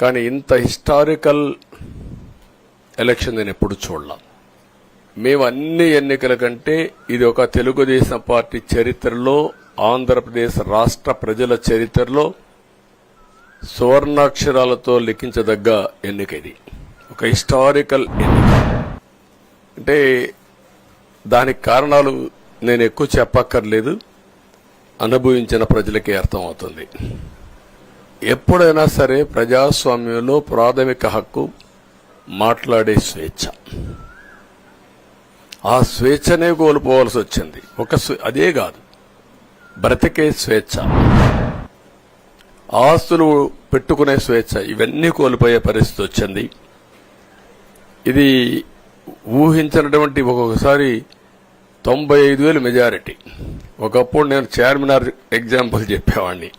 కానీ ఇంత historical election నేను ఎప్పుడు చూడలా. మేము అన్ని ఎన్నికల కంటే ఇది ఒక తెలుగుదేశం పార్టీ చరిత్రలో ఆంధ్రప్రదేశ్ రాష్ట్ర ప్రజల చరిత్రలో సువర్ణాక్షరాలతో లిఖించదగ్గ ఎన్నిక ఇది. ఒక హిస్టారికల్ ఎన్నిక. అంటే దానికి కారణాలు నేను ఎక్కువ చెప్పక్కర్లేదు. అనుభవించిన ప్రజలకే అర్థమవుతుంది. ఎప్పుడైనా సరే ప్రజాస్వామ్యంలో ప్రాథమిక హక్కు మాట్లాడే స్వేచ్ఛ. ఆ స్వేచ్ఛనే కోల్పోవలసి వచ్చింది. ఒక స్వే- అదే కాదు. బ్రతికే స్వేచ్ఛ. ఆస్తులు పెట్టుకునే స్వేచ్ఛ. ఇవన్నీ కోల్పోయే పరిస్థితి వచ్చింది. ఇది ఊహించినటువంటి ఒక్కొక్కసారి తొంభై ఐదు వేలు మెజారిటీ. ఒకప్పుడు నేను చార్మినార్ ఎగ్జాంపుల్ చెప్పేవాడిని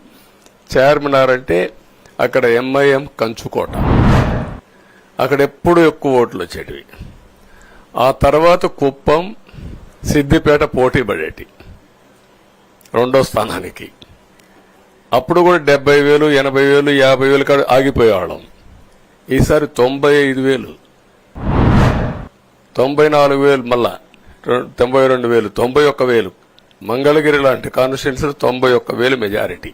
చార్మినార్ అంటే అక్కడ ఎంఐఎం కంచుకోట. అక్కడ ఎప్పుడు ఎక్కువ ఓట్లు వచ్చేటివి. ఆ తర్వాత కుప్పం సిద్దిపేట పోటీ పడేటి. రెండో స్థానానికి. అప్పుడు కూడా డెబ్బై వేలు ఎనభై వేలు యాభై వేలు కాడ ఆగిపోయేవాళ్ళం. ఈసారి తొంభై ఐదు వేలు. తొంభై నాలుగు వేలు మళ్ళా తొంభై రెండు వేలు తొంభై ఒక్క వేలు. మంగళగిరి లాంటి కాన్స్టిట్యున్సీలో తొంభై ఒక్క వేలు మెజారిటీ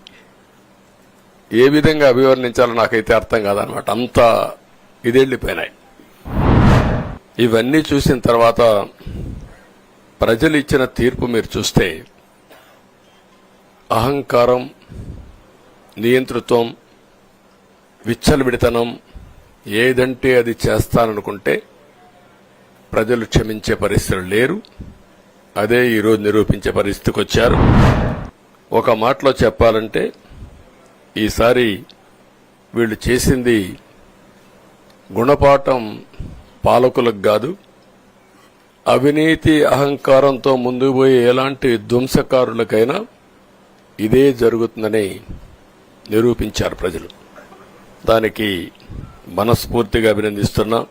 ఏ విధంగా అభివర్ణించాలో నాకైతే అర్థం కాదనమాట అంత ఇదెళ్ళిపోయినాయి ఇవన్నీ చూసిన తర్వాత ప్రజలు ఇచ్చిన తీర్పు మీరు చూస్తే అహంకారం నియంతృత్వం విచ్చలవిడితనం ఏదంటే అది చేస్తాననుకుంటే ప్రజలు క్షమించే పరిస్థితులు లేరు. అదే ఈరోజు నిరూపించే పరిస్థితికి వచ్చారు ఒక మాటలో చెప్పాలంటే ఈసారి వీళ్ళు చేసింది గుణపాఠం పాలకులకు కాదు అవినీతి అహంకారంతో ముందుకు పోయే ఎలాంటి ధ్వంసకారులకైనా ఇదే జరుగుతుందని నిరూపించారు ప్రజలు. దానికి మనస్ఫూర్తిగా అభినందిస్తున్నా.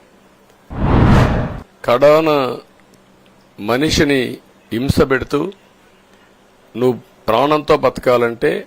కడాన మనిషిని హింస పెడుతూ నువ్వు ప్రాణంతో బతకాలంటే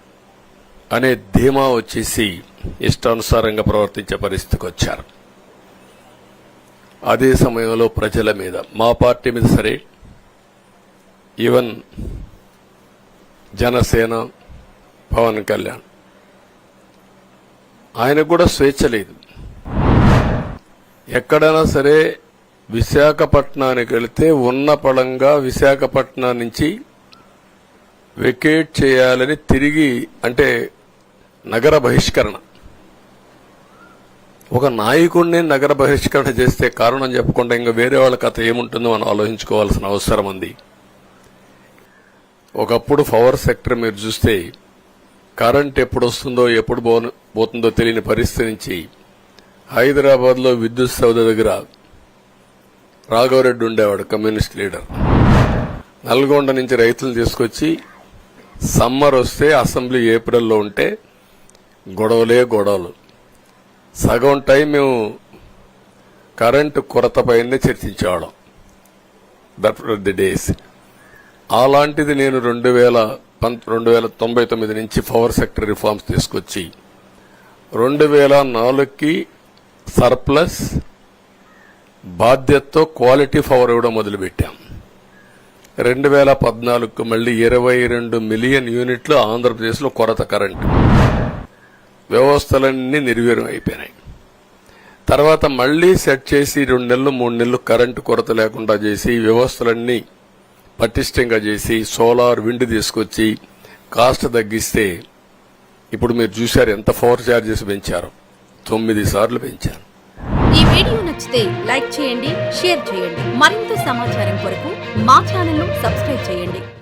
అనే ధీమా వచ్చేసి ఇష్టానుసారంగా ప్రవర్తించే పరిస్థితికి వచ్చారు. అదే సమయంలో ప్రజల మీద మా పార్టీ మీద సరే ఈవెన్ జనసేన పవన్ కళ్యాణ్ ఆయనకు కూడా స్వేచ్ఛ లేదు. ఎక్కడైనా సరే విశాఖపట్నానికి వెళితే ఉన్న పడంగా విశాఖపట్నం నుంచి వెకేట్ చేయాలని తిరిగి అంటే నగర బహిష్కరణ. ఒక నాయకుడిని నగర బహిష్కరణ చేస్తే కారణం చెప్పకుండా ఇంకా వేరే వాళ్ళ కథ ఏముంటుందో మనం ఆలోచించుకోవాల్సిన అవసరం ఉంది. ఒకప్పుడు పవర్ సెక్టర్ మీరు చూస్తే కరెంట్ ఎప్పుడు వస్తుందో ఎప్పుడు పోతుందో తెలియని పరిస్థితి నుంచి హైదరాబాద్లో విద్యుత్ సౌధ దగ్గర రాఘవరెడ్డి ఉండేవాడు కమ్యూనిస్ట్ లీడర్. నల్గొండ నుంచి రైతులు తీసుకొచ్చి సమ్మర్ వస్తే అసెంబ్లీ ఏప్రిల్లో ఉంటే గొడవలే గొడవలు. సగం టైం మేము కరెంటు కొరతపైనే చర్చించేవాళ్ళం. That the days. అలాంటిది నేను రెండు వేల రెండు వేల తొంభై తొమ్మిది నుంచి పవర్ సెక్టర్ రిఫార్మ్స్ తీసుకొచ్చి రెండు వేల నాలుగుకి సర్ప్లస్ బాధ్యతతో క్వాలిటీ పవర్ ఇవ్వడం మొదలుపెట్టాం. రెండు వేల పద్నాలుగుకు మళ్ళీ ఇరవై రెండు మిలియన్ యూనిట్లు ఆంధ్రప్రదేశ్లో కొరత కరెంటు. వ్యవస్థలన్నీ నిర్వీర్యం అయిపోయినాయి. తర్వాత మళ్ళీ సెట్ చేసి రెండు నెలలు మూడు నెలలు కరెంటు కొరత లేకుండా చేసి వ్యవస్థలన్నీ పటిష్టంగా చేసి సోలార్ విండ్ తీసుకొచ్చి కాస్ట్ తగ్గిస్తే ఇప్పుడు మీరు చూశారు ఎంత పవర్ ఛార్జెస్ పెంచారు. తొమ్మిది సార్లు పెంచారు. ఈ వీడియో నచ్చితే లైక్ చేయండి షేర్ చేయండి. మరింత సమాచారం కొరకు మా ఛానల్ సబ్స్క్రైబ్ చేయండి.